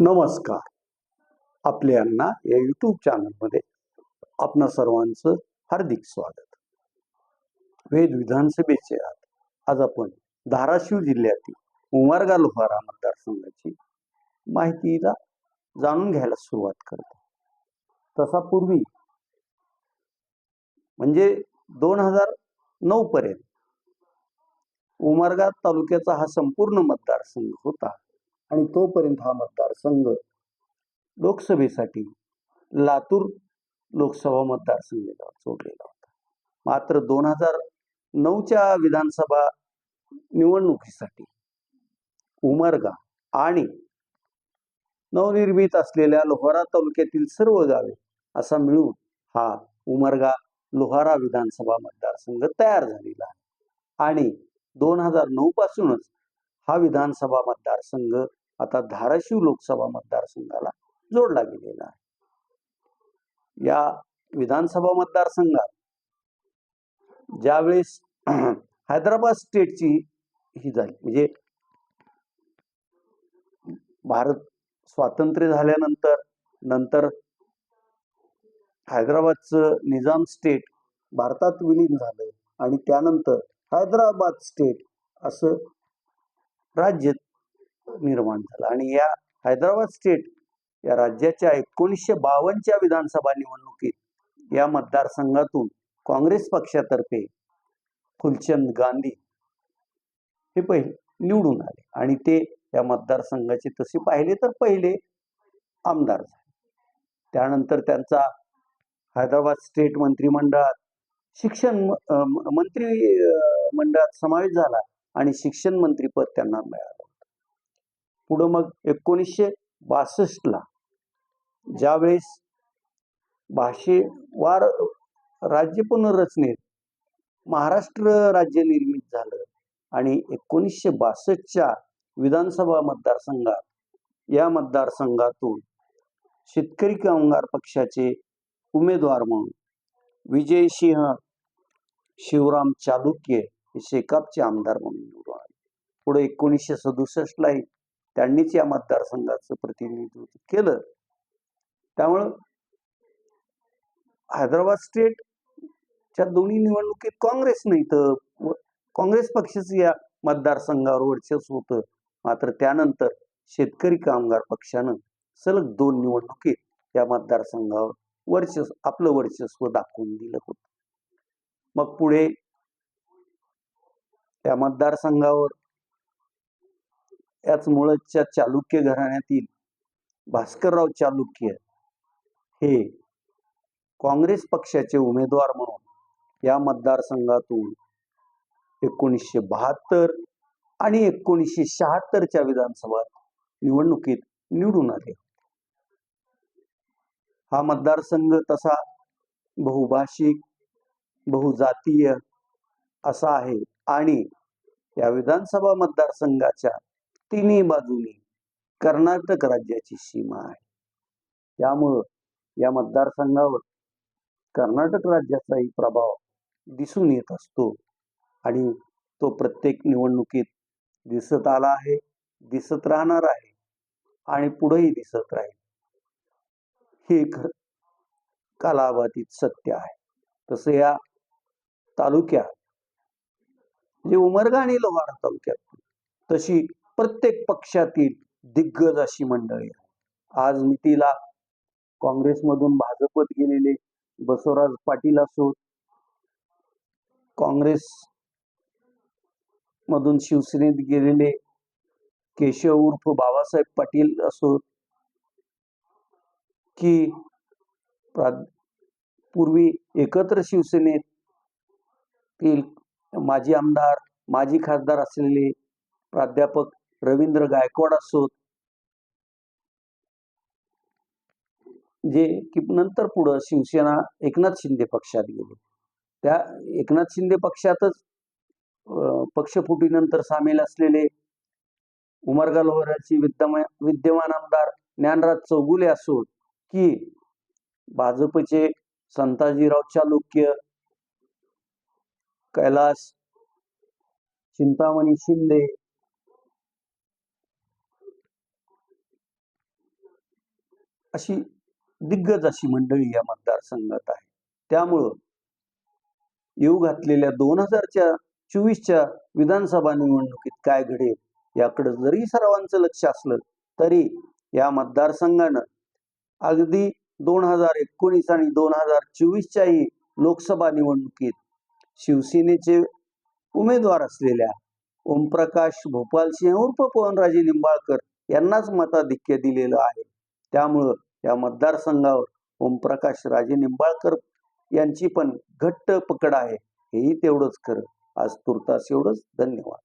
नमस्कार. आपल्यांना या यूट्यूब चॅनलमध्ये आपणा सर्वांचं हार्दिक स्वागत. वेद विधानसभेचे आज आज आपण धाराशिव जिल्ह्यातील उमरगा लोहारा मतदारसंघाची माहितीला जाणून घ्यायला सुरुवात करतो. तसा पूर्वी म्हणजे दोन हजार नऊ पर्यंत उमरगा तालुक्याचा हा संपूर्ण मतदारसंघ होता. आणि तोपर्यंत हा मतदारसंघ लोकसभेसाठी लातूर लोकसभा मतदारसंघाला जोडलेला होता. मात्र दोन हजार नऊच्या विधानसभा निवडणुकीसाठी उमरगा आणि नवनिर्मित असलेल्या लोहारा तालुक्यातील सर्व गावे असा मिळून हा उमरगा लोहारा विधानसभा मतदारसंघ तयार झालेला आहे. आणि दोन हजार नऊ पासूनच हा विधानसभा मतदारसंघ आता धाराशिव लोकसभा मतदारसंघाला जोडला गेलेला आहे. या विधानसभा मतदारसंघात ज्यावेळेस हैदराबाद स्टेटची ही झाली म्हणजे भारत स्वातंत्र्य झाल्यानंतर नंतर हैदराबादचं निजाम स्टेट भारतात विलीन झालं आणि त्यानंतर हैदराबाद स्टेट असं राज्य निर्माण झाला. आणि या हैदराबाद स्टेट या राज्याच्या एकोणीसशे बावन्नच्या विधानसभा निवडणुकीत या मतदारसंघातून काँग्रेस पक्षातर्फे फुलचंद गांधी हे पहिले निवडून आले. आणि ते या मतदारसंघाचे तसे पाहिले तर पहिले आमदार झाले. त्यानंतर त्यांचा हैदराबाद स्टेट मंत्रिमंडळात शिक्षण मंत्री मंडळात समावेश झाला आणि शिक्षण मंत्रीपद त्यांना मिळालं. पुढं मग एकोणीसशे बासष्टला ज्यावेळेस भाषेवार राज्य पुनर्रचनेत महाराष्ट्र राज्य निर्मित झालं आणि एकोणीसशे बासष्टच्या विधानसभा मतदारसंघात या मतदारसंघातून शेतकरी कामगार पक्षाचे उमेदवार म्हणून विजय सिंह शिवराम चालुक्य हे शेकापचे आमदार म्हणून निवडून आले. पुढे एकोणीसशे सदुसष्टलाही त्यांनीच या मतदारसंघाचं प्रतिनिधित्व केलं. त्यामुळं हैदराबाद स्टेटच्या दोन्ही निवडणुकीत काँग्रेस नाही तर व- काँग्रेस पक्षच या मतदारसंघावर वर्चस्व होतं. मात्र त्यानंतर शेतकरी कामगार पक्षानं सलग दोन निवडणुकीत या मतदारसंघावर वर्चस्व आपलं वर्चस्व दाखवून दिलं होतं. मग पुढे त्या मतदारसंघावर याच मुळच्या चालुक्य घराण्यातील भास्करराव चालुक्य हे काँग्रेस पक्षाचे उमेदवार म्हणून या मतदारसंघातून एकोणीसशे बहात्तर आणि एकोणीसशे शहात्तरच्या विधानसभा निवडणुकीत निवडून आले. हा मतदारसंघ तसा बहुभाषिक बहुजातीय असा आहे आणि या विधानसभा मतदारसंघाच्या तिन्ही बाजूनी कर्नाटक राज्याची सीमा आहे. त्यामुळं या मतदारसंघावर कर्नाटक राज्याचाही प्रभाव दिसून येत असतो आणि तो प्रत्येक निवडणुकीत दिसत आला आहे दिसत राहणार आहे आणि पुढेही दिसत राहील. हे खर कालाबाधित सत्य आहे. तसं या तालुक्यात जे उमरगा आणि लोहारा तालुक्यात तशी प्रत्येक पक्षातील दिग्गज अशी मंडळी आहे आज मितीला काँग्रेसमधून भाजपत गेलेले बसवराज पाटील असोत काँग्रेस मधून शिवसेनेत गेलेले केशव उर्फ बाबासाहेब पाटील असोत की प्रा- पूर्वी एकत्र शिवसेनेतील माजी आमदार माजी खासदार असलेले प्राध्यापक रवींद्र गायकवाड असोत जे की नंतर पुढं शिवसेना एकनाथ शिंदे पक्षात गेले. त्या एकनाथ शिंदे पक्षातच पक्षफुटीनंतर सामील असलेले उमरगा लोहाराची विद्यमान विद्यमान आमदार ज्ञानराज चौगुले असोत की भाजपचे संताजीराव चालुक्य कैलास चिंतामणी शिंदे अशी दिग्गज अशी मंडळी या मतदारसंघात आहे. त्यामुळं येऊ घातलेल्या दोन हजारच्या चोवीसच्या विधानसभा निवडणुकीत काय घडेल याकडे जरी सर्वांचं लक्ष असलं तरी या मतदारसंघानं अगदी दोन हजार एकोणीस आणि दोन हजार चोवीसच्याही लोकसभा निवडणुकीत शिवसेनेचे उमेदवार असलेल्या ओमप्रकाश भोपालसिंह उर्फ पवनराजे निंबाळकर यांनाच मताधिक्य दिलेलं आहे. त्यामुळं या मतदारसंघावर ओमप्रकाश राजे निंबाळकर यांची पण घट्ट पकड आहे. हेही तेवढंच खरं. आज तुर्तास एवढंच. धन्यवाद.